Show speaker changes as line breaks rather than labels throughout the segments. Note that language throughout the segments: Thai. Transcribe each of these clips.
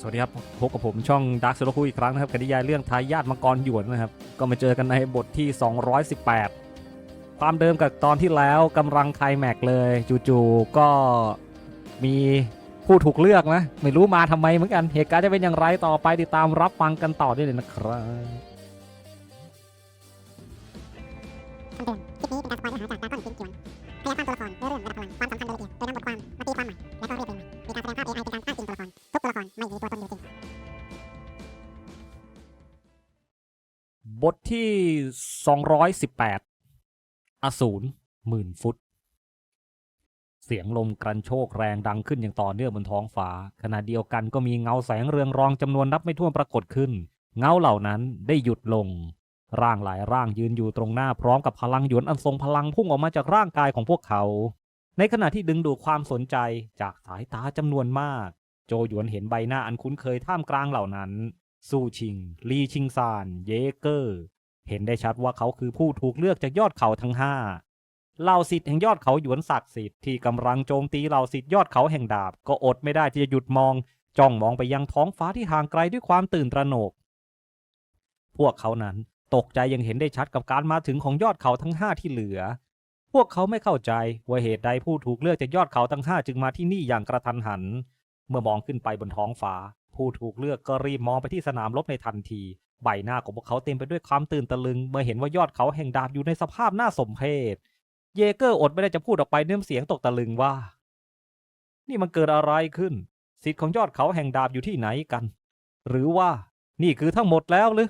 สวัสดีครับพบกับผมช่องดาร์คโซโลคุอีกครั้งนะครับกับนิยายเรื่องทายาทมังกรหยวนนะครับ ก็มาเจอกันในบทที่ 218 ความเดิมกับตอนที่แล้วกำลังไคลแม็กเลยจู่ๆก็มีผู้ถูกเลือกนะ ไม่รู้มาทำไมเหมือนกัน เหตุการณ์จะเป็นอย่างไรต่อไปติดตามรับฟังกันต่อได้เลยนะครับ
คำเตือนคลิปนี้เป็นการสปอยเนื้อหาจากดราก้อนคินจวนขยายามตัวละคร ทที่
218อสูรหมื่นฟุต เสียงลมกระโชกแรงดังขึ้นอย่างต่อเนื่องบนท้องฟ้า ขณะเดียวกันก็มีเงาแสงเรืองรองจำนวนนับไม่ถ้วนปรากฏขึ้น เงาเหล่านั้นได้หยุดลง ร่างหลายร่างยืนอยู่ตรงหน้าพร้อมกับพลังหยวนอันทรงพลังพุ่งออกมาจากร่างกายของพวกเขา ในขณะที่ดึงดูดความสนใจจากสายตาจำนวนมาก โจหยวนเห็นใบหน้าอันคุ้นเคยท่ามกลางเหล่านั้น สู้ชิง ลีชิงซาน เยเกอร์ เห็นได้ชัดว่าเขาคือผู้ถูกเลือกจากยอดเขาทั้งห้าเหล่าสิทธิ์แห่งยอดเขาหยวนศักดิ์สิทธิ์ที่กำลังโจมตีเหล่าสิทธิ์ยอดเขาแห่งดาบ ก็อดไม่ได้ที่จะหยุดมอง จ้องมองไปยังท้องฟ้าที่ห่างไกลด้วยความตื่นตระหนก พวกเขานั้นตกใจยังเห็นได้ชัดกับการมาถึงของยอดเขาทั้งห้าที่เหลือ พวกเขาไม่เข้าใจว่าเหตุใดผู้ถูกเลือกจากยอดเขาทั้งห้าจึงมาที่นี่อย่างกระทันหัน เมื่อมองขึ้นไปบนท้องฟ้า ผู้ถูกเลือกก็รีบมองไปที่สนามรบในทันที ใบหน้าของพวกเขาเต็มไปด้วยความตื่นตะลึง เมื่อเห็นว่ายอดเขาแห่งดาบอยู่ในสภาพน่าสมเพชเยเกอร์อดไม่ได้จะพูดออกไปเนื้อเสียงตกตะลึงว่า นี่มันเกิดอะไรขึ้น สิทธิ์ของยอดเขาแห่งดาบอยู่ที่ไหนกัน หรือว่านี่คือทั้งหมดแล้วหรือ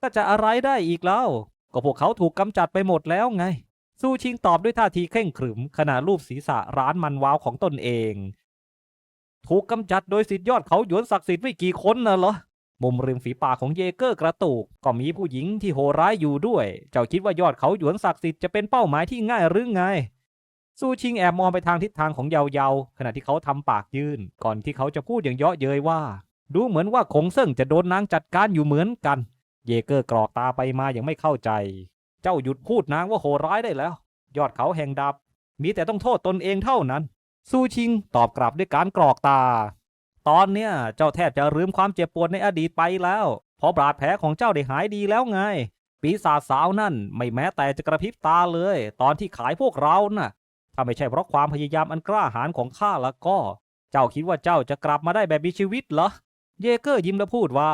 ก็จะอะไรได้อีกแล้ว ก็พวกเขาถูกกำจัดไปหมดแล้วไงสู้ชิงตอบด้วยท่าทีเคร่งขรึม ขณะรูปศีรษะร้านมันว้าวของตนเอง ถูกกำจัดโดยสิทธิยอดเขาหยวนศักดิ์สิทธิ์ไม่กี่คนน่ะเหรอมุมริมฝีปากของเยเกอร์กระตุกก็มีผู้หญิงที่โหร้ายอยู่ด้วย เจ้าคิดว่ายอดเขาหยวนศักดิ์สิทธิ์จะเป็นเป้าหมายที่ง่ายหรือไงสู้ชิงแอบมองไปทางทิศทางของเยาเยาขณะที่เขาทำปากยื่น ก่อนที่เขาจะพูดอย่างเยาะเย้ยว่า ดูเหมือนว่าคงเซิ่งจะโดนนางจัดการอยู่เหมือนกัน เยเกอร์กรอกตาไปมาอย่างไม่เข้าใจ เจ้าหยุดพูดนางว่าโหร้ายได้แล้ว ยอดเขาแห่งดาบมีแต่ต้องโทษตนเองเท่านั้น สู้ชิงตอบกลับด้วยการกรอกตา ตอนเนี้ยเจ้าแทบจะลืมความเจ็บปวดในอดีตไปแล้ว เพราะบาดแผลของเจ้าได้หายดีแล้วไง ปีศาจสาวนั่นไม่แม้แต่จะกระพริบตาเลย ตอนที่ขายพวกเราน่ะ ถ้าไม่ใช่เพราะความพยายามอันกล้าหาญของข้าแล้วก็ เจ้าคิดว่าเจ้าจะกลับมาได้แบบมีชีวิตเหรอ เยเกอร์ยิ้มและพูดว่า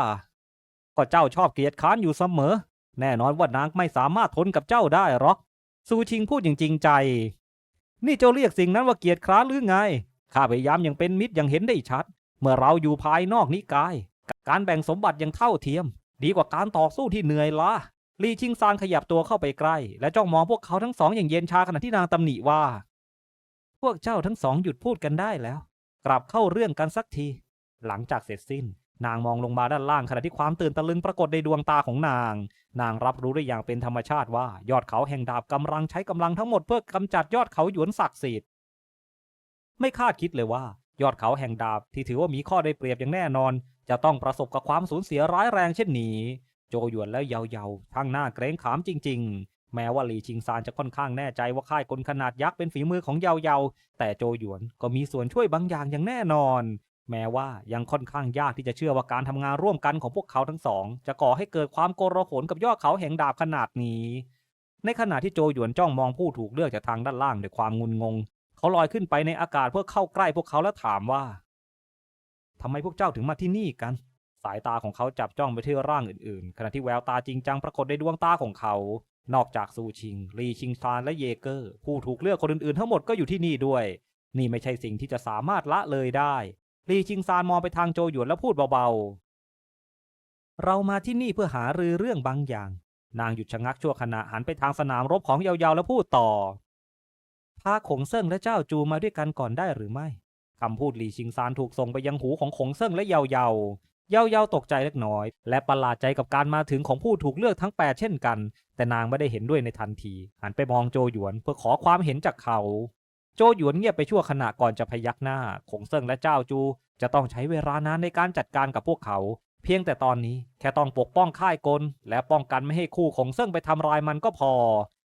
ก็เจ้าชอบเกลียดค้านอยู่เสมอ แน่นอนว่านางไม่สามารถทนกับเจ้าได้หรอก ซูชิงพูดอย่างจริงใจ นี่เจ้าเรียกสิ่งนั้นว่าเกียรติคร้านหรือไง ข้าพยายามอย่างเป็นมิตรอย่างเห็นได้ชัด เมื่อเราอยู่ภายนอกนิกาย การแบ่งสมบัติอย่างเท่าเทียม ดีกว่าการต่อสู้ที่เหนื่อยล้าลีชิงซานขยับตัวเข้าไปใกล้ และจ้องมองพวกเขาทั้งสองอย่างเย็นชาขณะที่นางตำหนิว่า พวกเจ้าทั้งสองหยุดพูดกันได้แล้ว กลับเข้าเรื่องกันสักที หลังจากเสร็จสิ้น นางมองลงมาด้านล่างขณะที่ความตื่นตะลึงปรากฏในดวงตาของนาง นางรับรู้ได้อย่างเป็นธรรมชาติว่า ยอดเขาแห่งดาบกำลังใช้กำลังทั้งหมดเพื่อกำจัดยอดเขาหยวนศักดิ์สิทธิ์ไม่คาดคิดเลยว่า ยอดเขาแห่งดาบที่ถือว่ามีข้อได้เปรียบอย่างแน่นอน จะต้องประสบกับความสูญเสียร้ายแรงเช่นนี้ โจหยวนและเยาเยาทั้งหน้าเกรงขามจริง ๆ แม้ว่าหลีชิงซานจะค่อนข้างแน่ใจว่าค่ายกลขนาดยักษ์เป็นฝีมือของเยาเยาแต่โจหยวนก็มีส่วนช่วยบางอย่างอย่างแน่นอน แม้ว่ายังค่อนข้างยากที่จะเชื่อว่าการทำงานร่วมกันของพวกเขาทั้งสอง จะก่อให้เกิดความโกลาหลกับยอดเขาแห่งดาบขนาดนี้ ในขณะที่โจหยวนจ้องมองผู้ถูกเลือกจากทางด้านล่างด้วยความงุนงง เขาลอยขึ้นไปในอากาศเพื่อเข้าใกล้พวกเขาและถามว่าทำไมพวกเจ้าถึงมาที่นี่กัน สายตาของเขาจับจ้องไปที่ร่างอื่นๆ ขณะที่แววตาจริงจังปรากฏในดวงตาของเขา นอกจากซูชิง ลีชิงซานและเยเกอร์ ผู้ถูกเลือกคนอื่นๆ ทั้งหมดก็อยู่ที่นี่ด้วย นี่ไม่ใช่สิ่งที่จะสามารถละเลยได้ ลีชิงซานมองไปทางโจหยวนแล้วพูดเบาๆ เรามาที่นี่เพื่อหารือเรื่องบางอย่าง นางหยุดชะงักชั่วขณะหันไปทางสนามรบของเยาวๆ แล้วพูดต่อ พาขงเซิ่งและเจ้าจูมาด้วยกันก่อนได้หรือไม่คำพูดหลีชิงซานถูกส่งไปยังหูของขงเซิ่งและเยาเยาเยาเยาตกใจเล็กน้อย และประหลาดใจกับการมาถึงของผู้ถูกเลือกทั้งแปดเช่นกัน แต่นางไม่ได้เห็นด้วยในทันที หันไปมองโจหยวนเพื่อขอความเห็นจากเขา โจหยวนเงียบไปชั่วขณะก่อนจะพยักหน้า ขงเซิงและเจ้าจู จะต้องใช้เวลานานในการจัดการกับพวกเขา เพียงแต่ตอนนี้แค่ต้องปกป้องค่ายกล และป้องกันไม่ให้คู่ของเซิงไปทำลายมันก็พอ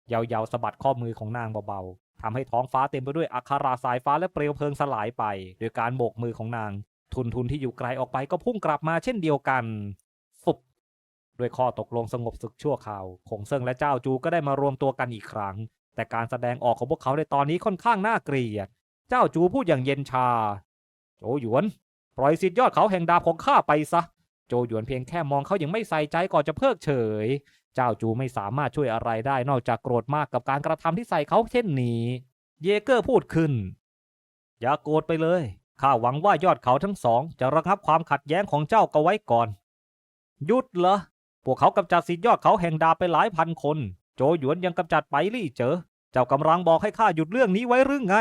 เยาเยาสะบัดข้อมือของนางเบาๆทำให้ท้องฟ้าเต็มไปด้วยอัคราสายฟ้าและเปลวเพลิงสลายไปโดยการโบกมือของนาง ทุนทุนที่อยู่ไกลออกไปก็พุ่งกลับมาเช่นเดียวกันฟุบด้วยข้อตกลงสงบศึกชั่วคราวคงเซิงและเจ้าจูก็ได้มารวมตัวกันอีกครั้ง แต่การแสดงออกของพวกเขาในตอนนี้ค่อนข้างน่าเกลียด เจ้าจูพูดอย่างเย็นชา โจหยวน ปล่อยสิทธิ์ยอดเขาแห่งดาบของข้าไปซะ โจหยวนเพียงแค่มองเขาย่างไม่ใส่ใจก่อนจะเพิกเฉย เจ้าจูไม่สามารถช่วยอะไรได้นอกจากโกรธมากกับการกระทำที่ใส่เขาเช่นนี้ เยเกอร์พูดขึ้น อย่าโกรธไปเลย ข้าหวังว่ายอดเขาทั้งสอง จะระงับความขัดแย้งของเจ้าก็ไว้ก่อน หยุดเหรอ พวกเขากำจัดสิทธิ์ยอดเขาแห่งดาบไปหลายพันคน โจหยวนยังกำจัดไปลี่เจอ เจ้ากำลังบอกให้ข้าหยุดเรื่องนี้ไว้หรือไง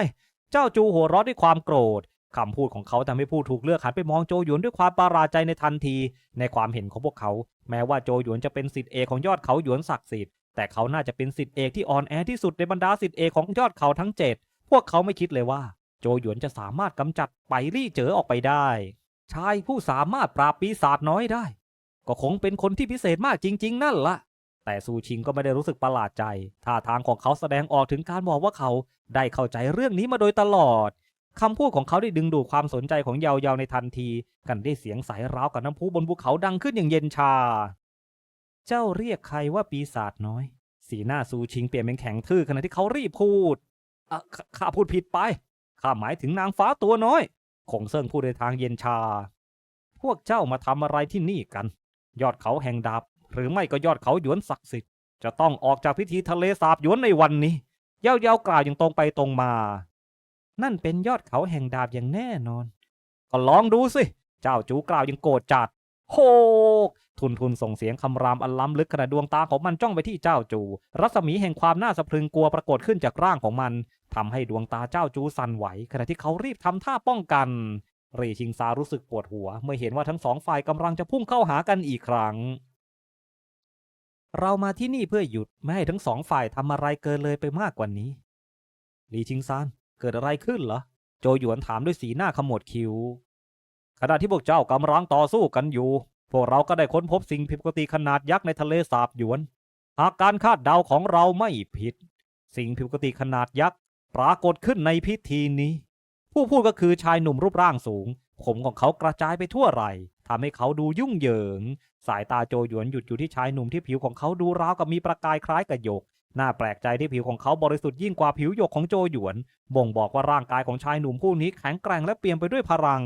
เจ้าจูหัวเราะด้วยความโกรธคำพูดของเขาทำให้ผู้ถูกเลือกหันไปมองโจหยวนด้วยความประหลาดใจในทันที ในความเห็นของพวกเขา แม้ว่าโจหยวนจะเป็นสิทธิเอกของยอดเขาหยวนศักดิ์สิทธิ์แต่เขาน่าจะเป็นสิทธิเอกที่อ่อนแอที่สุดในบรรดาสิทธิเอกของยอดเขาทั้งเจ็ดพวกเขาไม่คิดเลยว่า โจหยวนจะสามารถกำจัดไปลี่เจอออกไปได้ ชายผู้สามารถปราบปีศาจน้อยได้ ก็คงเป็นคนที่พิเศษมากจริง ๆ นั่นละ แต่ซูชิงก็ไม่ได้รู้สึกประหลาดใจท่าทางของเขาแสดงออกถึงการบอกว่าเขาได้เข้าใจเรื่องนี้มาโดยตลอดคำพูดของเขาได้ดึงดูดความสนใจของเยาเยาในทันที กันได้เสียงใสร้าวกับน้ำพุบนภูเขาดังขึ้นอย่างเย็นชา เจ้าเรียกใครว่าปีศาจน้อย สีหน้าซูชิงเปลี่ยนเป็นแข็งทื่อขณะที่เขารีบพูดขข้าพูดผิดไปข้าหมายถึงนางฟ้าตัวน้อย คงเซิงพูดในทางเย็นชา พวกเจ้ามาทำอะไรที่นี่กัน ยอดเขาแห่งดาบ หรือไม่ก็ยอดเขาหยวนศักดิ์สิทธิ์จะต้องออกจากพิธีทะเลสาบหยวนในวันนี้เย้าเย้ากล่าวอย่างตรงไปตรงมา นั่นเป็นยอดเขาแห่งดาบอย่างแน่นอน ก็ลองดูสิ เจ้าจูกล่าวอย่างโกรธจัด โฮกทุนทุนส่งเสียงคำรามอันล้ำลึกขณะดวงตาของมันจ้องไปที่เจ้าจู รัศมีแห่งความน่าสะพรึงกลัวปรากฏขึ้นจากร่างของมันทำให้ดวงตาเจ้าจูสั่นไหว ขณะที่เขารีบทำท่าป้องกันเรชิงซารู้สึกปวดหัว เมื่อเห็นว่าทั้งสองฝ่ายกำลังจะพุ่งเข้าหากันอีกครั้ง เรามาที่นี่เพื่อหยุดไม่ให้ทั้งสองฝ่ายทำอะไรเกินเลยไปมากกว่านี้ หลีชิงซานเกิดอะไรขึ้นเหรอ โจหยวนถามด้วยสีหน้าขมวดคิ้ว ขณะที่พวกเจ้ากำลังต่อสู้กันอยู่ พวกเราก็ได้ค้นพบสิ่งผิดปกติขนาดยักษ์ในทะเลสาบหยวน หากการคาดเดาของเราไม่ผิด สิ่งผิดปกติขนาดยักษ์ปรากฏขึ้นในพิธีนี้ ผู้พูดก็คือชายหนุ่มรูปร่างสูง ผมของเขากระจายไปทั่วไหล่ ทำให้เขาดูยุ่งเหยิง สายตาโจหยวนหยุดอยู่ที่ชายหนุ่มที่ผิวของเขาดูราวกับมีประกายคล้ายกับหยกน่าแปลกใจที่ผิวของเขาบริสุทธิ์ยิ่งกว่าผิวหยกของโจหยวน บ่งบอกว่าร่างกายของชายหนุ่มผู้นี้แข็งแกร่งและเปี่ยมไปด้วยพลัง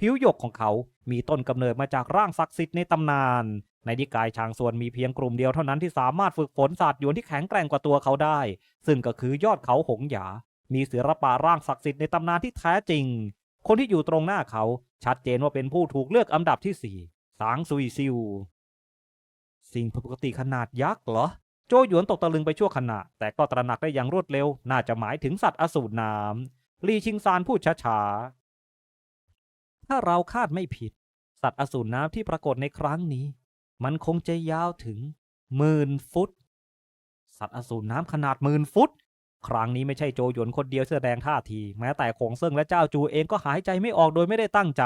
ผิวหยกของเขา มีต้นกำเนิดมาจากร่างศักดิ์สิทธิ์ในตำนาน ในนิกายชางส่วนมีเพียงกลุ่มเดียวเท่านั้นที่สามารถฝึกฝนศาสตร์หยวนที่แข็งแกร่งกว่าตัวเขาได้ ซึ่งก็คือยอดเขาหงหยา มีศิลปะร่างศักดิ์สิทธิ์ในตำนานที่แท้จริง คนที่อยู่ตรงหน้าเขาชัดเจนว่าเป็นผู้ถูกเลือกอันดับที่สี่สางซุยซิว สิ่งผิดปกติขนาดยักษ์เหรอ โจหยวนตกตะลึงไปชั่วขณะ แต่ก็ตระหนักได้อย่างรวดเร็ว น่าจะหมายถึงสัตว์อสูรน้ำลีชิงซานพูดช้าๆ ถ้าเราคาดไม่ผิด สัตว์อสูรน้ำที่ปรากฏในครั้งนี้ มันคงจะยาวถึงหมื่นฟุต สัตว์อสูรน้ำขนาดหมื่นฟุต ครั้งนี้ไม่ใช่โจหยวนคนเดียวแสดงท่าที แม้แต่คงเซิงและเจ้าจูเองก็หายใจไม่ออกโดยไม่ได้ตั้งใจ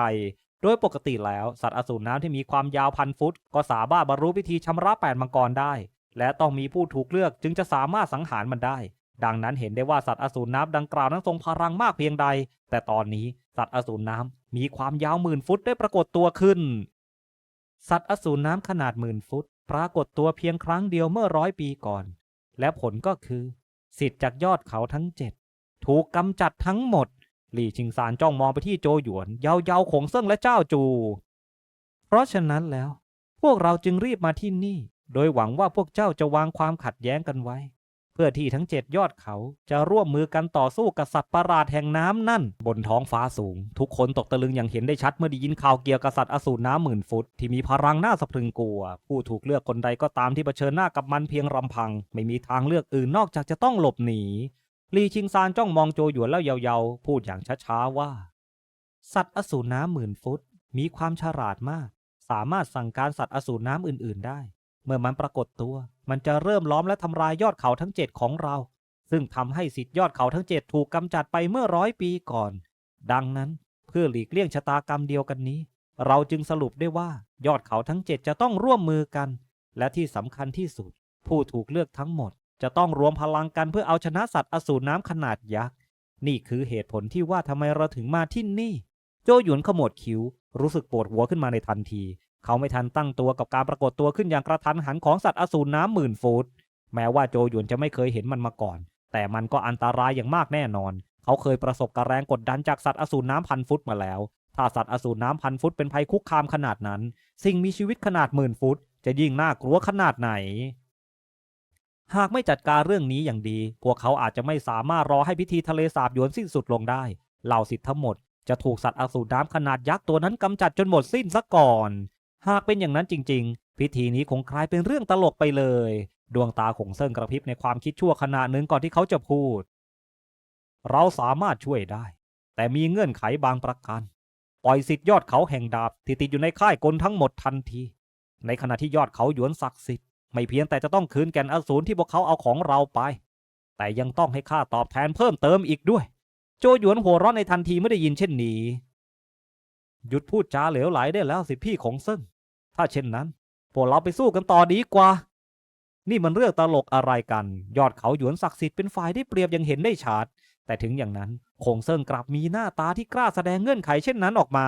โดยปกติแล้วสัตว์อสูรน้ำที่มีความยาวพันฟุต ก็สามารถบรรลุพิธีชำระแปดมังกรได้ และต้องมีผู้ถูกเลือกจึงจะสามารถสังหารมันได้ ดังนั้นเห็นได้ว่าสัตว์อสูรน้ำดังกล่าวนั้นทรงพลังมากเพียงใด แต่ตอนนี้สัตว์อสูรน้ำมีความยาวหมื่นฟุตได้ปรากฏตัวขึ้น สัตว์อสูรน้ำขนาดหมื่นฟุต ปรากฏตัวเพียงครั้งเดียวเมื่อร้อยปีก่อน และผลก็คือ สิทธิ์จากยอดเขาทั้งเจ็ดถูกกำจัดทั้งหมด หลี่ชิงซานจ้องมองไปที่โจหยวน เยาเยาของเซิ่งและเจ้าจู เพราะฉะนั้นแล้ว พวกเราจึงรีบมาที่นี่ โดยหวังว่าพวกเจ้าจะวางความขัดแย้งกันไว้ พื่อที่ทั้งเจ็ดยอดเขาจะร่วมมือกันต่อสู้กับสัตว์ประหลาดแห่งน้ำนั่น บนท้องฟ้าสูง ทุกคนตกตะลึงอย่างเห็นได้ชัดเมื่อได้ยินข่าวเกี่ยวกับสัตว์อสูรน้ำหมื่นฟุต ที่มีพลังน่าสะพรึงกลัว ผู้ถูกเลือกคนใดก็ตามที่เผชิญหน้ากับมันเพียงลำพัง ไม่มีทางเลือกอื่นนอกจากจะต้องหลบหนีลีชิงซานจ้องมองโจหยวนแล้วเยาๆพูดอย่างช้าๆว่า สัตว์อสูรน้ำหมื่นฟุต มีความฉลาดมาก สามารถสั่งการสัตว์อสูรน้ำอื่น ๆ ได้ เมื่อมันปรากฏตัว มันจะเริ่มล้อมและทำลายยอดเขาทั้งเจ็ดของเรา ซึ่งทำให้สิทธิยอดเขาทั้งเจ็ดถูกกำจัดไปเมื่อร้อยปีก่อน ดังนั้นเพื่อหลีกเลี่ยงชะตากรรมเดียวกันนี้ เราจึงสรุปได้ว่ายอดเขาทั้งเจ็ดจะต้องร่วมมือกัน และที่สำคัญที่สุด ผู้ถูกเลือกทั้งหมด จะต้องรวมพลังกันเพื่อเอาชนะสัตว์อสูรน้ำขนาดยักษ์นี่คือเหตุผลที่ว่าทำไมเราถึงมาที่นี่ โจหยวนขมวดคิ้วรู้สึกปวดหัวขึ้นมาในทันที เขาไม่ทันตั้งตัวกับการปรากฏตัวขึ้นอย่างกระทันหันของสัตว์อสูรน้ำหมื่นฟุตแม้ว่าโจหยวนจะไม่เคยเห็นมันมาก่อน แต่มันก็อันตรายอย่างมากแน่นอน เขาเคยประสบกับแรงกดดันจากสัตว์อสูรน้ำพันฟุตมาแล้ว ถ้าสัตว์อสูรน้ำพันฟุตเป็นภัยคุกคามขนาดนั้น สิ่งมีชีวิตขนาดหมื่นฟุต จะยิ่งน่ากลัวขนาดไหน หากไม่จัดการเรื่องนี้อย่างดี พวกเขาอาจจะไม่สามารถรอให้พิธีทะเลสาบหยวนสิ้นสุดลงได้เหล่าสิทธิ์ทั้งหมดจะถูกสัตว์อสูรน้ำขนาดยักษ์ตัวนั้นกำจัดจนหมดสิ้นซะก่อน หากเป็นอย่างนั้นจริง ๆ พิธีนี้คงกลายเป็นเรื่องตลกไปเลย ดวงตาของเซิงกระพริบในความคิดชั่วขณะหนึ่งก่อนที่เขาจะพูด เราสามารถช่วยได้ แต่มีเงื่อนไขบางประการ ปล่อยสิทธิ์ยอดเขาแห่งดาบที่ติดอยู่ในค่ายกลทั้งหมดทันที ในขณะที่ยอดเขาหยวนศักดิ์สิทธิ์ไม่เพียงแต่จะต้องคืนแก่นอสูรที่พวกเขาเอาของเราไป แต่ยังต้องให้ค่าตอบแทนเพิ่มเติมอีกด้วย โจหยวนหัวเร้อนในทันทีไม่ได้ยินเช่นนี้ หยุดพูดจาเหลวไหลได้แล้วสิพี่ของเซิงถ้าเช่นนั้นพวกเราไปสู้กันต่อดีกว่า นี่มันเรื่องตลกอะไรกัน ยอดเขาหยวนศักดิ์สิทธิ์เป็นฝ่ายได้เปรียบยังเห็นได้ชัดแต่ถึงอย่างนั้นคงเซิงกลับมีหน้าตาที่กล้าแสดงเงื่อนไขเช่นนั้นออกมา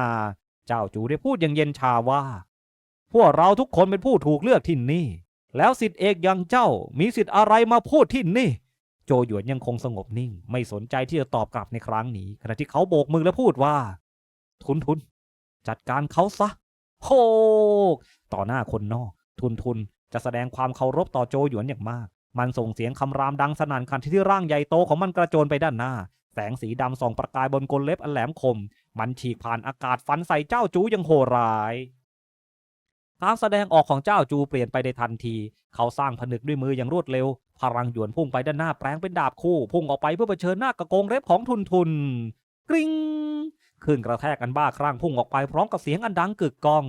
เจ้าจูได้พูดอย่างเย็นชาว่า พวกเราทุกคนเป็นผู้ถูกเลือกที่นี่ แล้วสิทธิเอกอย่างเจ้ามีสิทธิ์อะไรมาพูดที่นี่ โจหยวนยังคงสงบนิ่ง ไม่สนใจที่จะตอบกลับในครั้งนี้ ขณะที่เขาโบกมือและพูดว่า ทุนทุน จัดการเขาซะโฮกต่อหน้าคนนอก ทุนทุนจะแสดงความเคารพต่อโจหยวนอย่างมาก มันส่งเสียงคำรามดังสนั่นคันที่ที่ร่างใหญ่โตของมันกระโจนไปด้านหน้า แสงสีดำส่องประกายบนกลเล็บอันแหลมคม มันฉีกผ่านอากาศฟันใส่เจ้าจูอย่างโหร้ายการแสดงออกของเจ้าจูเปลี่ยนไปในทันที เขาสร้างผนึกด้วยมืออย่างรวดเร็ว พลังหยวนพุ่งไปด้านหน้าแปลงเป็นดาบคู่ พุ่งออกไปเพื่อเผชิญหน้ากับกงเล็บของทุนทุน กริ๊ง ขึ้นกระแทกกันบ้าครั่งพุ่งออกไปพร้อมกับเสียงอันดังกึกก้อง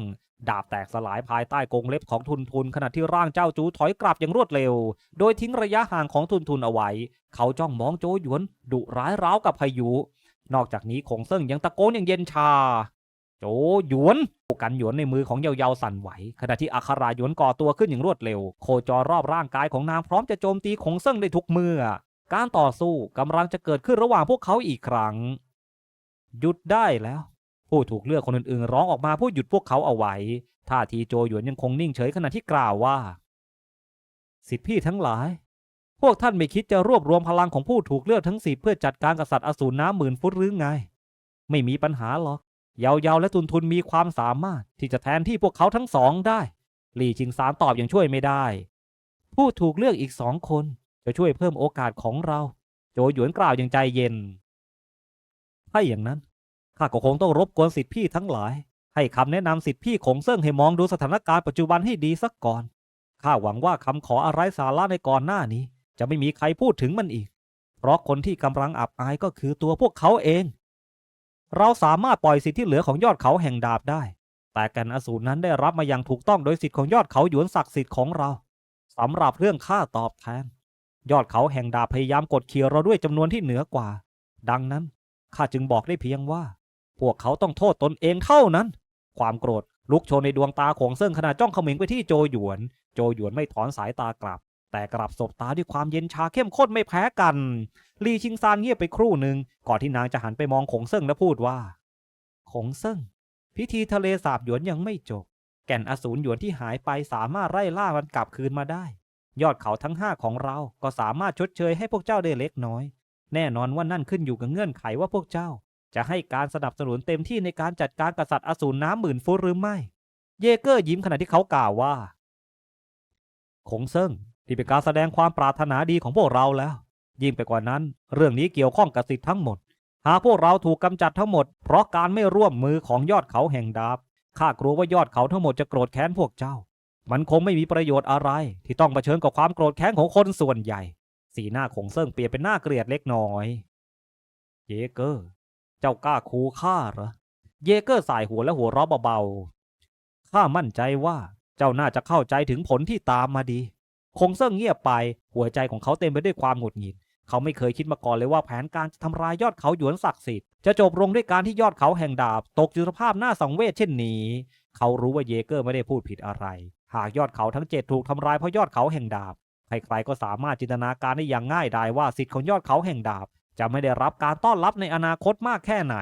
ดาบแตกสลายภายใต้กรงเล็บของทุนทุนขณะที่ร่างเจ้าจูถอยกลับอย่างรวดเร็ว โดยทิ้งระยะห่างของทุนทุนเอาไว้ เขาจ้องมองโจหยวนดุร้ายร้าวกับพายุ นอกจากนี้คงเซิงยังตะโกนอย่างเย็นชา โจหยวนกันหยวนในมือของเยาเยาสั่นไหว ขณะที่อัคราหยวนก่อตัวขึ้นอย่างรวดเร็ว โคจรรอบร่างกายของนางพร้อมจะโจมตีคงเซิงได้ทุกเมื่อ การต่อสู้กำลังจะเกิดขึ้นระหว่างพวกเขาอีกครั้ง หยุดได้แล้ว ผู้ถูกเลือกคนอื่นๆ ร้องออกมาพื่อหยุดพวกเขาเอาไว้ท่าทีโจหยวนยังคงนิ่งเฉยขณะที่กล่าวว่า สิทธิพี่ทั้งหลาย พวกท่านไม่คิดจะรวบรวมพลังของผู้ถูกเลือกทั้งสิบเพื่อจัดการกับสัตว์อสูรน้ำหมื่นฟุตหรือไง ไม่มีปัญหาหรอกเยาเยาและทุนทุนมีความสามารถที่จะแทนที่พวกเขาทั้งสองได้หลี่ชิงซานตอบอย่างช่วยไม่ได้ ผู้ถูกเลือกอีกสองคนจะช่วยเพิ่มโอกาสของเรา โจหยวนกล่าวอย่างใจเย็น ถ้าอย่างนั้นข้าก็คงต้องรบกวนสิทธิพี่ทั้งหลาย ให้คำแนะนำสิทธิพี่ของเซิ่งให้มองดูสถานการณ์ปัจจุบันให้ดีสักก่อนข้าหวังว่าคำขออะไรสาระในก่อนหน้านี้ จะไม่มีใครพูดถึงมันอีก เพราะคนที่กำลังอับอายก็คือตัวพวกเขาเอง เราสามารถปล่อยสิทธิที่เหลือของยอดเขาแห่งดาบได้ แต่กันอสูรนั้นได้รับมาอย่างถูกต้องโดยสิทธิของยอดเขาหยวนศักดิ์สิทธิ์ของเราสำหรับเรื่องค่าตอบแทนยอดเขาแห่งดาบพยายามกดขี่เราด้วยจำนวนที่เหนือกว่า ดังนั้น ข้าจึงบอกได้เพียงว่า พวกเขาต้องโทษตนเองเท่านั้น ความโกรธลุกโชนในดวงตาของเซิ่งขณะจ้องเขมิงไปที่โจหยวน โจหยวนไม่ถอนสายตากลับ แต่กลับสบตาด้วยความเย็นชาเข้มข้นไม่แพ้กันลีชิงซานเงียบไปครู่หนึ่งก่อนที่นางจะหันไปมองขงเซิ่งและพูดว่าขงเซิ่ง พิธีทะเลสาบหยวนยังไม่จบ แก่นอสูรหยวนที่หายไปสามารถไล่ล่ามันกลับคืนมาได้ ยอดเขาทั้งห้าของเราก็สามารถชดเชยให้พวกเจ้าได้เล็กน้อย แน่นอนว่านั่นขึ้นอยู่กับเงื่อนไขว่าพวกเจ้า จะให้การสนับสนุนเต็มที่ในการจัดการกษัตริย์อสูรน้ำหมื่นฟุตหรือไม่ เยเกอร์ยิ้มขณะที่เขากล่าวว่าคงเซิ่งที่เป็นการแสดงความปรารถนาดีของพวกเราแล้ว ยิ่งไปกว่านั้น เรื่องนี้เกี่ยวข้องกับสิทธิ์ทั้งหมด หากพวกเราถูกกำจัดทั้งหมด เพราะการไม่ร่วมมือของยอดเขาแห่งดาบข้ากลัวว่ายอดเขาทั้งหมดจะโกรธแค้นพวกเจ้า มันคงไม่มีประโยชน์อะไร ที่ต้องเผชิญกับความโกรธแค้นของคนส่วนใหญ่ สีหน้าของเซิ่งเปลี่ยนเป็นหน้าเกลียดเล็กน้อย เยเกอร์ เจ้ากล้าคูข้าเหรอ เยเกอร์สายหัวและหัวเราะเบาๆ ข้ามั่นใจว่าเจ้าน่าจะเข้าใจถึงผลที่ตามมาดี คงเซิ่งเงียบไปหัวใจของเขาเต็มไปด้วยความหงุดหงิด เขาไม่เคยคิดมาก่อนเลยว่าแผนการจะทำลายยอดเขาหยวนศักดิ์สิทธิ์จะจบลงด้วยการที่ยอดเขาแห่งดาบ ตกอยู่สภาพหน้าสังเวชเช่นนี้ เขารู้ว่าเยเกอร์ไม่ได้พูดผิดอะไร หากยอดเขาทั้งเจ็ดถูกทำลายเพราะยอดเขาแห่งดาบ ใครๆก็สามารถจินตนาการได้อย่างง่ายดายว่าสิทธิ์ของยอดเขาแห่งดาบ จะไม่ได้รับการต้อนรับในอนาคตมากแค่ไหน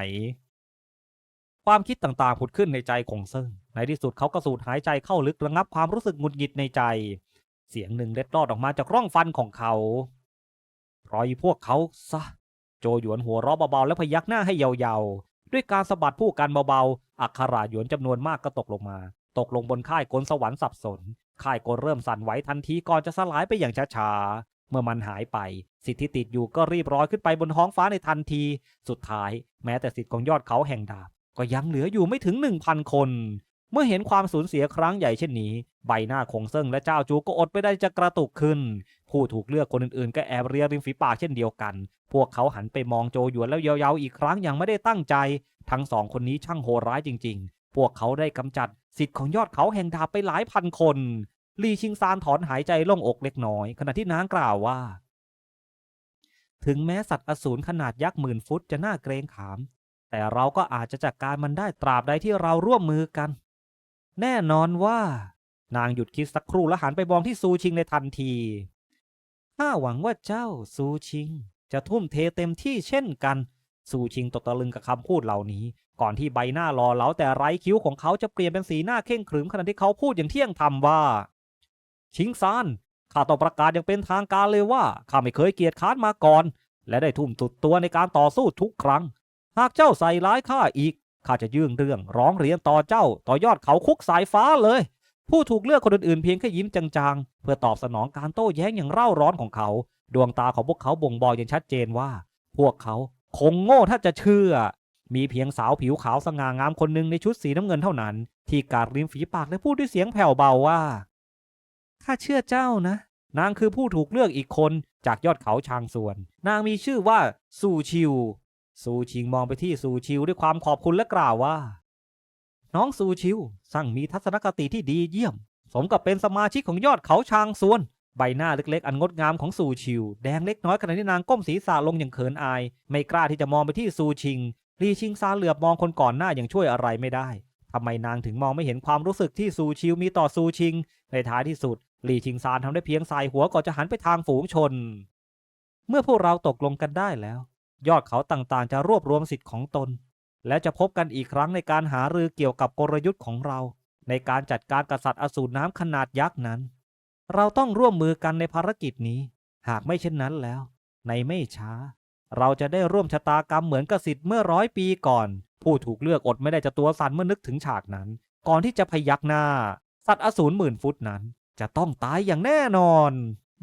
ความคิดต่างๆผุดขึ้นในใจคงเซิงในที่สุดเขาก็สูดหายใจเข้าลึกระงับความรู้สึกหงุดหงิดในใจ เสียงหนึ่งเล็ดลอดออกมาจากร่องฟันของเขาปล่อยพวกเขาซะ โจหยวนหัวเราะเบาๆแล้วพยักหน้าให้ยาวๆด้วยการสะบัดผู้กันเบาๆ อักขระหยวนจำนวนมากก็ตกลงมา ตกลงบนค่ายกลสวรรค์สับสน ค่ายกลเริ่มสั่นไหวทันทีก่อนจะสลายไปอย่างช้าๆ เมื่อมันหายไป สิทธิ์ที่ติดอยู่ก็รีบร้อยขึ้นไปบนท้องฟ้าในทันที สุดท้ายแม้แต่สิทธิ์ของยอดเขาแห่งดาบ ก็ยังเหลืออยู่ไม่ถึงหนึ่งพันคน เมื่อเห็นความสูญเสียครั้งใหญ่เช่นนี้ ใบหน้าคงเซิงและเจ้าจูก็อดไม่ได้จะกระตุกขึ้น ผู้ถูกเลือกคนอื่นๆ ก็แอบเรียริมฝีปากเช่นเดียวกัน พวกเขาหันไปมองโจหยวนแล้วเยาๆอีกครั้งอย่างไม่ได้ตั้งใจ ทั้งสองคนนี้ช่างโหดร้ายจริง ๆ พวกเขาได้กำจัดสิทธิ์ของยอดเขาแห่งดาบไปหลายพันคนลีชิงซานถอนหายใจโล่งอกเล็กน้อย ขณะที่นางกล่าวว่า ถึงแม้สัตว์อสูรขนาดยักษ์หมื่นฟุตจะน่าเกรงขาม แต่เราก็อาจจะจัดการมันได้ตราบใดที่เราร่วมมือกัน แน่นอนว่า นางหยุดคิดสักครู่แล้วหันไปมองที่ซูชิงในทันทีข้าหวังว่าเจ้าซูชิง จะทุ่มเทเต็มที่เช่นกัน ซูชิงตกตะลึงกับคำพูดเหล่านี้ ก่อนที่ใบหน้ารอเหลาแต่ไร้คิ้วของเขาจะเปลี่ยนเป็นสีหน้าเข่งขรึมขณะที่เขาพูดอย่างเที่ยงธรรมว่า ชิงซานข้าต้องประกาศอย่างเป็นทางการเลยว่าข้าไม่เคยเกียจค้านมาก่อน และได้ทุ่มสุดตัวในการต่อสู้ทุกครั้ง หากเจ้าใส่ร้ายข้าอีกข้าจะยื่นเรื่องร้องเรียนต่อเจ้า ต่อยอดเขาคุกสายฟ้าเลย ผู้ถูกเลือกคนอื่นๆเพียงแค่ยิ้มจางๆ เพื่อตอบสนองการโต้แย้งอย่างเร่าร้อนของเขา ดวงตาของพวกเขาบ่งบอกอย่างชัดเจนว่า พวกเขา คงโง่ถ้าจะเชื่อ มีเพียงสาวผิวขาวสง่างามคนหนึ่งในชุดสีน้ำเงินเท่านั้น ที่กาดริมฝีปากและพูดด้วยเสียงแผ่วเบาว่าข้าเชื่อเจ้านะ นางคือผู้ถูกเลือกอีกคนจากยอดเขาชางส่วน นางมีชื่อว่าซูชิวซูชิงมองไปที่ซูชิวด้วยความขอบคุณและกล่าวว่า น้องซูชิวสั่งมีทัศนคติที่ดีเยี่ยม สมกับเป็นสมาชิกของยอดเขาชางส่วน ใบหน้าเล็กๆ อันงดงามของซูชิว แดงเล็กน้อยขณะที่นางก้มศีรษะลงอย่างเขินอาย ไม่กล้าที่จะมองไปที่ซูชิงลีชิงซาเหลือบมองคนก่อนหน้าอย่างช่วยอะไรไม่ได้ทำไมนางถึงมองไม่เห็นความรู้สึกที่ซูชิวมีต่อซูชิง ในท้ายที่สุดลีชิงซานทำได้เพียงสายหัวก่อนจะหันไปทางฝูงชน เมื่อพวกเราตกลงกันได้แล้ว ยอดเขาต่างๆ จะรวบรวมสิทธิ์ของตน และจะพบกันอีกครั้งในการหารือเกี่ยวกับกลยุทธ์ของเรา ในการจัดการกษัตริย์อสูรน้ำขนาดยักษ์นั้น เราต้องร่วมมือกันในภารกิจนี้ หากไม่เช่นนั้นแล้ว ในไม่ช้า เราจะได้ร่วมชะตากรรมเหมือนกสิทธิ์เมื่อร้อยปีก่อน ผู้ถูกเลือกอดไม่ได้จะตัวสั่นเมื่อนึกถึงฉากนั้น ก่อนที่จะพยักหน้า สัตว์อสูรหมื่นฟุตนั้น จะต้องตายอย่างแน่นอน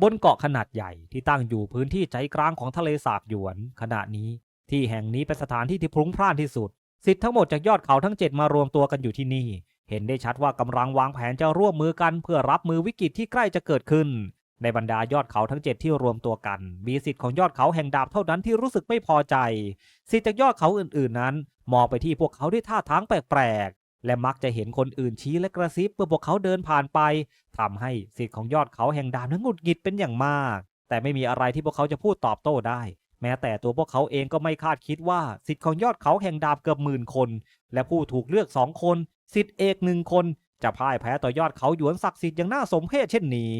บนเกาะขนาดใหญ่ที่ตั้งอยู่พื้นที่ใจกลางของทะเลสาบหยวน ขณะนี้ ที่แห่งนี้เป็นสถานที่ที่พลุ้งพล่านที่สุดสิทธิ์ทั้งหมดจากยอดเขาทั้งเจ็ดมารวมตัวกันอยู่ที่นี่ เห็นได้ชัดว่ากำลังวางแผนจะร่วมมือกันเพื่อรับมือวิกฤตที่ใกล้จะเกิดขึ้น ในบรรดายอดเขาทั้งเจ็ดที่รวมตัวกัน มีสิทธิ์ของยอดเขาแห่งดาบเท่านั้นที่รู้สึกไม่พอใจ สิทธิ์จากยอดเขาอื่นๆนั้น มองไปที่พวกเขาด้วยท่าทางแปลกๆและมักจะเห็นคนอื่นชี้และกระซิบเมื่อพวกเขาเดินผ่านไปทำให้สิทธิ์ของยอดเขาแห่งดาบนั้นหงุดหงิดเป็นอย่างมาก แต่ไม่มีอะไรที่พวกเขาจะพูดตอบโต้ได้ แม้แต่ตัวพวกเขาเองก็ไม่คาดคิดว่าสิทธิ์ของยอดเขาแห่งดาบเกือบหมื่นคน และผู้ถูกเลือกสองคน สิทธิเอกหนึ่งคน จะพ่ายแพ้ต่อยอดเขาหยวนศักดิ์สิทธิ์อย่างน่าสมเพชเช่นนี้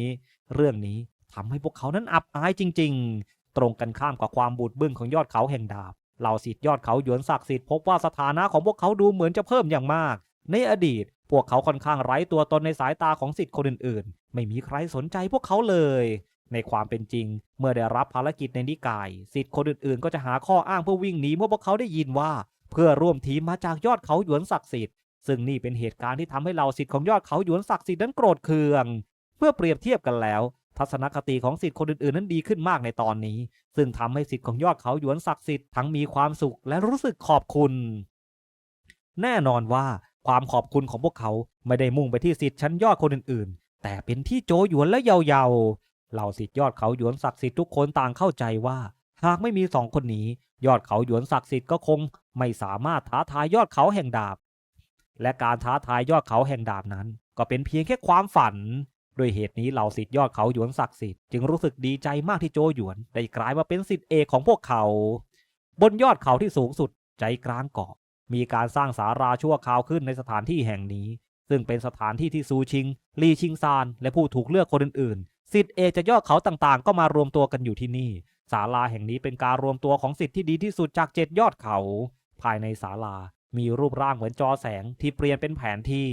เรื่องนี้ทำให้พวกเขานั้นอับอายจริง ๆ ตรงกันข้ามกับความบูดบึ้งของยอดเขาแห่งดาบเหล่าสิทธิยอดเขาหยวนศักดิ์สิทธิ์พบว่าสถานะของพวกเขาดูเหมือนจะเพิ่มอย่างมาก ในอดีต พวกเขาค่อนข้างไร้ตัวตนในสายตาของสิทธิ์คนอื่น ๆ ไม่มีใครสนใจพวกเขาเลย ในความเป็นจริง เมื่อได้รับภารกิจในนิกายสิทธิ์คนอื่น ๆ ก็จะหาข้ออ้างเพื่อวิ่งหนีเมื่อพวกเขาได้ยินว่า เพื่อร่วมทีมมาจากยอดเขาหยวนศักดิ์สิทธิ์ ซึ่งนี่เป็นเหตุการณ์ที่ทำให้เหล่าสิทธิ์ของยอดเขาหยวนศักดิ์สิทธิ์นั้นโกรธเคือง เมื่อเปรียบเทียบกันแล้ว ทัศนคติของสิทธิ์คนอื่นๆ นั้นดีขึ้นมากในตอนนี้ ซึ่งทำให้สิทธิ์ของยอดเขาหยวนศักดิ์สิทธิ์ทั้งมีความสุขและรู้สึกขอบคุณ แน่นอนว่าความขอบคุณของพวกเขาไม่ได้มุ่งไปที่สิทธิ์ชั้นยอดคนอื่นๆ แต่เป็นที่โจหยวนและเยาๆเหล่าสิทธิ์ยอดเขาหยวนศักดิ์สิทธิ์ทุกคนต่างเข้าใจว่า หากไม่มีสองคนนี้ ยอดเขาหยวนศักดิ์สิทธิ์ก็คง ไม่สามารถท้าทายยอดเขาแห่งดาบ และการท้าทายยอดเขาแห่งดาบนั้น ก็เป็นเพียงแค่ความฝันด้วยเหตุนี้เหล่าสิทธิยอดเขาหยวนศักดิ์สิทธิ์จึงรู้สึกดีใจมากที่โจหยวนได้กลายมาเป็นสิทธิเอกของพวกเขา บนยอดเขาที่สูงสุดใจกลางเกาะ มีการสร้างสาราชั่วคราวขึ้นในสถานที่แห่งนี้ ซึ่งเป็นสถานที่ที่ซูชิง ลีชิงซาน และผู้ถูกเลือกคนอื่นๆสิทธิเอกจากยอดเขาต่างๆ ก็มารวมตัวกันอยู่ที่นี่ ศาลาแห่งนี้เป็นการรวมตัวของสิทธิที่ดีที่สุดจากเจ็ดยอดเขา ภายในศาลา มีรูปร่างเหมือนจอแสงที่เปลี่ยนเป็นแผนที่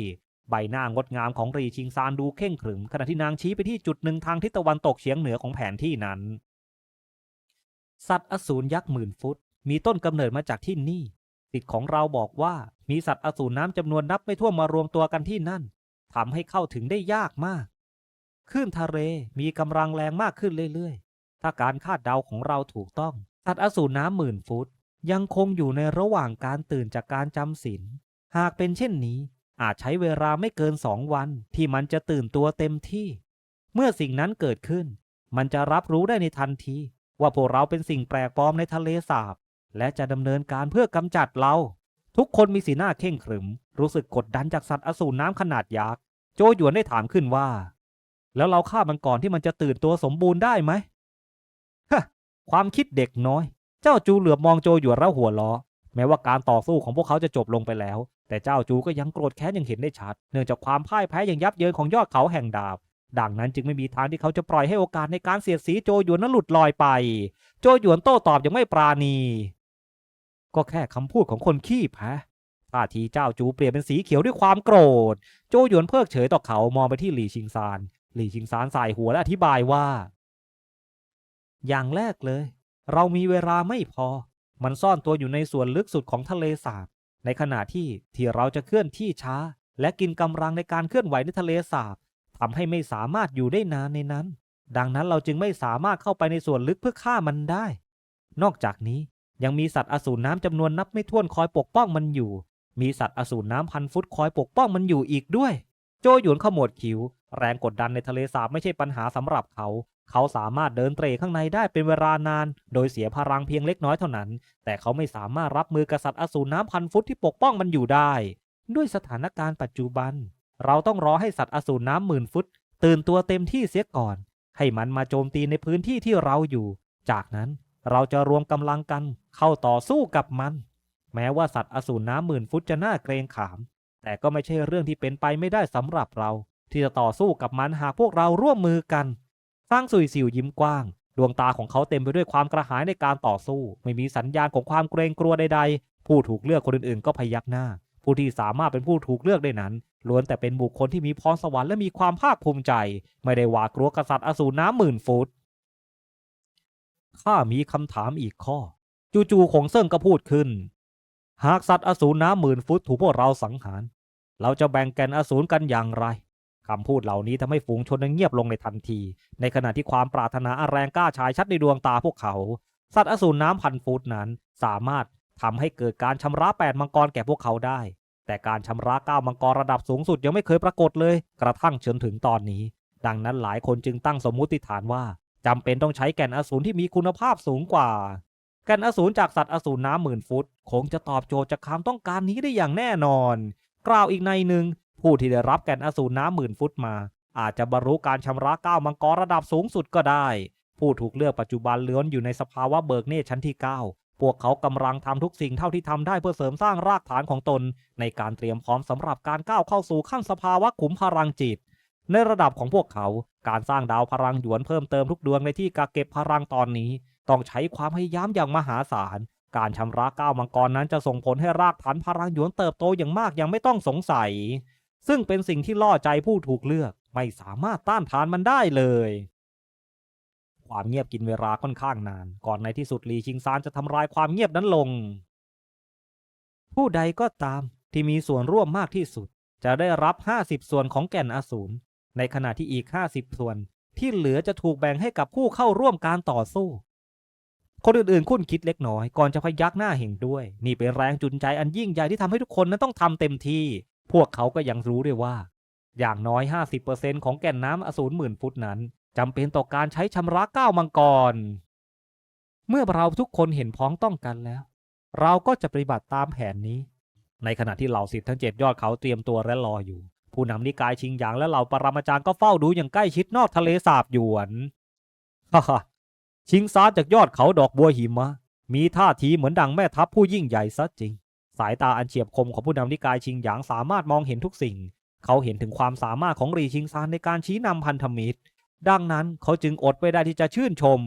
ใบหน้างดงามของรีชิงซานดูเข่งขรึม ขณะที่นางชี้ไปที่จุดหนึ่งทางทิศตะวันตกเฉียงเหนือของแผนที่นั้น สัตว์อสูรยักษ์หมื่นฟุต มีต้นกำเนิดมาจากที่นี่สิทธิ์ของเราบอกว่ามีสัตว์อสูรน้ำจำนวนนับไม่ถ้วนมารวมตัวกันที่นั่นทำให้เข้าถึงได้ยากมากคลื่นทะเลมีกำลังแรงมากขึ้นเรื่อยๆ ถ้าการคาดเดาของเราถูกต้องสัตว์อสูรน้ำหมื่นฟุต ยังคงอยู่ในระหว่างการตื่นจากการจำศีลหากเป็นเช่นนี้ อาจใช้เวลาไม่เกินสองวันที่มันจะตื่นตัวเต็มที่ เมื่อสิ่งนั้นเกิดขึ้น มันจะรับรู้ได้ในทันที ว่าพวกเราเป็นสิ่งแปลกปลอมในทะเลสาบ และจะดำเนินการเพื่อกำจัดเรา ทุกคนมีสีหน้าเข่งขรึม รู้สึกกดดันจากสัตว์อสูรน้ำขนาดยักษ์โจหยวนได้ถามขึ้นว่า แล้วเราฆ่ามันก่อนที่มันจะตื่นตัวสมบูรณ์ได้ไหมฮะความคิดเด็กน้อย เจ้าจูเหลือบมองโจหยวนแล้วหัวล้อ แม้ว่าการต่อสู้ของพวกเขาจะจบลงไปแล้ว แต่เจ้าจูก็ยังโกรธแค้นอย่างเห็นได้ชัด เนื่องจากความพ่ายแพ้อย่างยับเยินของยอดเขาแห่งดาบ ดังนั้นจึงไม่มีทางที่เขาจะปล่อยให้โอกาสในการเสียดสีโจหยวนนั้นหลุดลอยไป โจหยวนโต้ตอบอย่างไม่ปราณี ก็แค่คำพูดของคนขี้แพ้ท่าทีเจ้าจูเปลี่ยนเป็นสีเขียวด้วยความโกรธ โจหยวนเพิกเฉยต่อเขามองไปที่หลี่ชิงซานหลี่ชิงซานสายหัวและอธิบายว่า อย่างแรกเลย เรามีเวลาไม่พอ มันซ่อนตัวอยู่ในส่วนลึกสุดของทะเลสาบ ในขณะที่ที่เราจะเคลื่อนที่ช้า และกินกำลังในการเคลื่อนไหวในทะเลสาบทำให้ไม่สามารถอยู่ได้นานในนั้น ดังนั้นเราจึงไม่สามารถเข้าไปในส่วนลึกเพื่อฆ่ามันได้ นอกจากนี้ยังมีสัตว์อสูรน้ำจำนวนนับไม่ถ้วนคอยปกป้องมันอยู่ มีสัตว์อสูรน้ำพันฟุตคอยปกป้องมันอยู่อีกด้วย โจหยวนขมวดคิ้ว แรงกดดันในทะเลสาบไม่ใช่ปัญหาสำหรับเขา เขาสามารถเดินเตร่ข้างในได้เป็นเวลานาน โดยเสียพลังเพียงเล็กน้อยเท่านั้น แต่เขาไม่สามารถรับมือกับสัตว์อสูรน้ำพันฟุตที่ปกป้องมันอยู่ได้ ด้วยสถานการณ์ปัจจุบัน เราต้องรอให้สัตว์อสูรน้ำหมื่นฟุต ตื่นตัวเต็มที่เสียก่อน ให้มันมาโจมตีในพื้นที่ที่เราอยู่ จากนั้นเราจะรวมกำลังกัน เข้าต่อสู้กับมัน แม้ว่าสัตว์อสูรน้ำหมื่นฟุตจะน่าเกรงขาม แต่ก็ไม่ใช่เรื่องที่เป็นไปไม่ได้สำหรับเรา ที่จะต่อสู้กับมันหากพวกเราร่วมมือกันสร้างสุยสิวยิ้มกว้าง ดวงตาของเขาเต็มไปด้วยความกระหายในการต่อสู้ ไม่มีสัญญาณของความเกรงกลัวใดๆ ผู้ถูกเลือกคนอื่นๆ ก็พยักหน้า ผู้ที่สามารถเป็นผู้ถูกเลือกได้นั้นล้วนแต่เป็นบุคคลที่มีพรสวรรค์และมีความภาคภูมิใจ ไม่ได้หวาดกลัวกษัตริย์อสูรน้ำหมื่นฟุตข้ามีคำถามอีกข้อ จู่ๆคงเซิ่งก็พูดขึ้น หากสัตว์อสูรน้ำหมื่นฟุตถูกพวกเราสังหาร เราจะแบ่งแกนอสูรกันอย่างไรคำพูดเหล่านี้ทำให้ฝูงชนนั้นเงียบลงในทันที ในขณะที่ความปรารถนาอันแรงกล้าฉายชัดในดวงตาพวกเขา สัตว์อสูรน้ำพันฟุตนั้นสามารถทำให้เกิดการชำระแปดมังกรแก่พวกเขาได้ แต่การชำระเก้ามังกรระดับสูงสุดยังไม่เคยปรากฏเลย กระทั่งจนถึงตอนนี้ ดังนั้นหลายคนจึงตั้งสมมุติฐานว่าจำเป็นต้องใช้แก่นอสูรที่มีคุณภาพสูงกว่า แก่นอสูรจากสัตว์อสูรน้ำหมื่นฟุต คงจะตอบโจทย์จากความต้องการนี้ได้อย่างแน่นอน กล่าวอีกในหนึ่งผู้ที่ได้รับแก่นอสูรน้ำหมื่นฟุตมา อาจจะบรรลุการชำระเก้ามังกรระดับสูงสุดก็ได้ ผู้ถูกเลือกปัจจุบันล้วนอยู่ในสภาวะเบิกเนตชั้นที่ 9 พวกเขากำลังทำทุกสิ่งเท่าที่ทำได้เพื่อเสริมสร้างรากฐานของตน ในการเตรียมพร้อมสำหรับการก้าวเข้าสู่ขั้นสภาวะขุมพลังจิต ในระดับของพวกเขา การสร้างดาวพลังหยวนเพิ่มเติมทุกดวงในที่กักเก็บพลังตอนนี้ ต้องใช้ความพยายามอย่างมหาศาล การชำระก้าวมังกรนั้นจะส่งผลให้รากฐานพลังหยวนเติบโตอย่างมากยังไม่ต้องสงสัย ซึ่งเป็นสิ่งที่ล่อใจผู้ถูกเลือก ไม่สามารถต้านทานมันได้เลยความเงียบกินเวลาค่อนข้างนาน ก่อนในที่สุดลีชิงซานจะทำลายความเงียบนั้นลง ผู้ใดก็ตามที่มีส่วนร่วมมากที่สุด จะได้รับ 50 ส่วนของแก่นอสูรในขณะที่อีก 50 ส่วน ที่เหลือจะถูกแบ่งให้กับผู้เข้าร่วมการต่อสู้ คนอื่นๆคุ้นคิดเล็กน้อย ก่อนจะพยักหน้าเห็นด้วย นี่เป็นแรงจูงใจอันยิ่งใหญ่ที่ทำให้ทุกคนนั้นต้องทำเต็มที่ พวกเขาก็ยังรู้ด้วยว่า อย่างน้อย 50%ของแก่นน้ำอสูรหมื่นฟุตนั้นจำเป็นต่อการใช้ชำระก้าวมังกร เมื่อเราทุกคนเห็นพ้องต้องกันแล้ว เราก็จะปฏิบัติตามแผนนี้ ในขณะที่เหล่าสิทธิ์ทั้งเจ็ดยอดเขาเตรียมตัวและรออยู่ ผู้นำนิกายชิงหยางและเหล่าปรมาจารย์ก็เฝ้าดูอย่างใกล้ชิดนอกทะเลสาบหยวนฮ่า ชิงซาจากยอดเขาดอกบัวหิมะ มีท่าทีเหมือนดังแม่ทัพผู้ยิ่งใหญ่ซะจริง สายตาอันเฉียบคมของผู้นำนิกายชิงหยางสามารถมองเห็นทุกสิ่ง เขาเห็นถึงความสามารถของรีชิงซานในการชี้นำพันธมิตร ดังนั้นเขาจึงอดไม่ได้ที่จะชื่นชม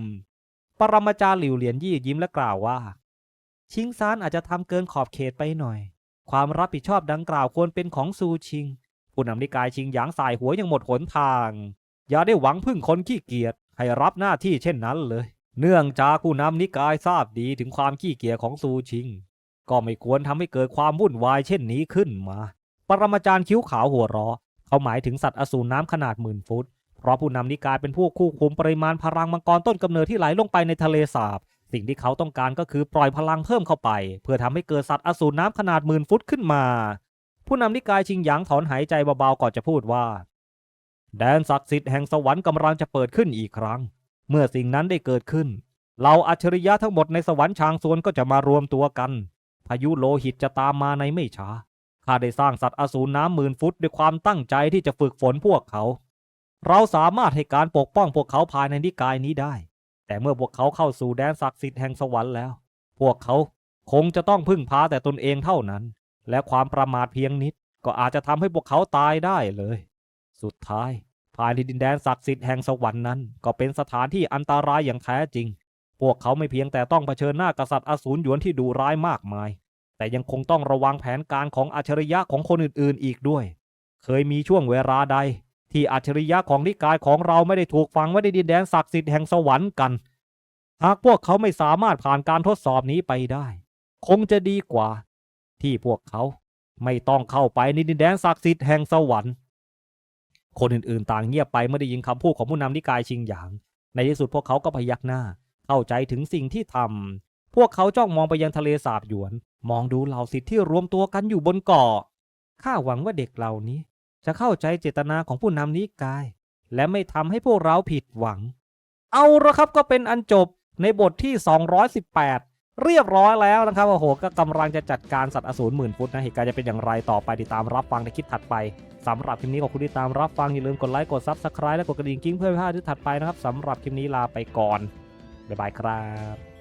ปรมาจารย์หลิวเหรียญยี่ยิ้มและกล่าวว่า ชิงซานอาจจะทำเกินขอบเขตไปหน่อย ความรับผิดชอบดังกล่าวควรเป็นของซูชิง ผู้นำนิกายชิงหยางสายหัวยังหมดหนทาง อย่าได้หวังพึ่งคนขี้เกียจ ให้รับหน้าที่เช่นนั้นเลย เนื่องจากผู้นำนิกายทราบดีถึงความขี้เกียจของซูชิง ก็ไม่ควรทำให้เกิดความวุ่นวายเช่นนี้ขึ้นมา ปรมาจารย์คิ้วขาวหัวราะเขาหมายถึงสัตว์อสูรน้ำขนาดหมื่นฟุต เพราะผู้นำนิกายเป็นผู้ควบคุมปริมาณพลังมังกรต้นกำเนิดที่ไหลลงไปในทะเลสาบ สิ่งที่เขาต้องการก็คือปล่อยพลังเพิ่มเข้าไป เพื่อทำให้เกิดสัตว์อสูรน้ำขนาดหมื่นฟุตขึ้นมา ผู้นำนิกายชิงหยางถอนหายใจเบาๆก่อนจะพูดว่า แดนศักดิ์สิทธิ์แห่งสวรรค์กำลังจะเปิดขึ้นอีกครั้ง เมื่อสิ่งนั้นได้เกิดขึ้น เหล่าอัจฉริยะทั้งหมดในสวรรค์ชางซวนก็จะมารวมตัวกัน พายุโลหิตจะตามมาในไม่ช้า ข้าได้สร้างสัตว์อสูรน้ำหมื่นฟุตด้วยความตั้งใจที่จะฝึกฝนพวกเขา เราสามารถให้การปกป้องพวกเขาภายในนิกายนี้ได้ แต่เมื่อพวกเขาเข้าสู่แดนศักดิ์สิทธิ์แห่งสวรรค์แล้ว พวกเขาคงจะต้องพึ่งพาแต่ตนเองเท่านั้น และความประมาทเพียงนิดก็อาจจะทำให้พวกเขาตายได้เลย สุดท้ายภายในดินแดนศักดิ์สิทธิ์แห่งสวรรค์นั้น ก็เป็นสถานที่อันตรายอย่างแท้จริง พวกเขาไม่เพียงแต่ต้องเผชิญหน้ากับสัตว์อสูรหยวนที่ดุร้ายมากมาย แต่ยังคงต้องระวังแผนการของอัจฉริยะของคนอื่นๆ อีกด้วย เคยมีช่วงเวลาใด ที่อัจฉริยะของนิกายของเราไม่ได้ถูกฝังไว้ในดินแดนศักดิ์สิทธิ์แห่งสวรรค์กัน หากพวกเขาไม่สามารถผ่านการทดสอบนี้ไปได้ คงจะดีกว่า ที่พวกเขาไม่ต้องเข้าไปในดินแดนศักดิ์สิทธิ์แห่งสวรรค์ คนอื่นๆ ต่างเงียบไปเมื่อได้ยินคำพูดของผู้นำนิกายชิงหยาง ในที่สุดพวกเขาก็พยักหน้า เข้าใจถึงสิ่งที่ทำพวกเขาจ้องมองไปยังทะเลสาบหยวน มองดูเหล่าสิทธิ์ที่รวมตัวกันอยู่บนเกาะข้าหวังว่าเด็กเหล่านี้ จะเข้าใจเจตนาของผู้นำนิกาย และไม่ทำให้พวกเราผิดหวัง เอาละครับก็เป็นอันจบในบทที่ 218 เรียบร้อยแล้วนะครับโอ้โหก็กำลังจะจัดการสัตว์อสูรหมื่นฟุตนะเหตุการณ์จะเป็นอย่างไรต่อไปติดตามรับฟังในคลิปถัดไปสำหรับคลิปนี้ขอบคุณที่ตามรับฟังอย่าลืมกดไลค์กดซับสไครต์และกดกระดิ่งกิ้งเพื่อไม่พลาดคลิปถัดไปนะครับสำหรับคลิปนี้ลาไปก่อนบ๊ายบายครับ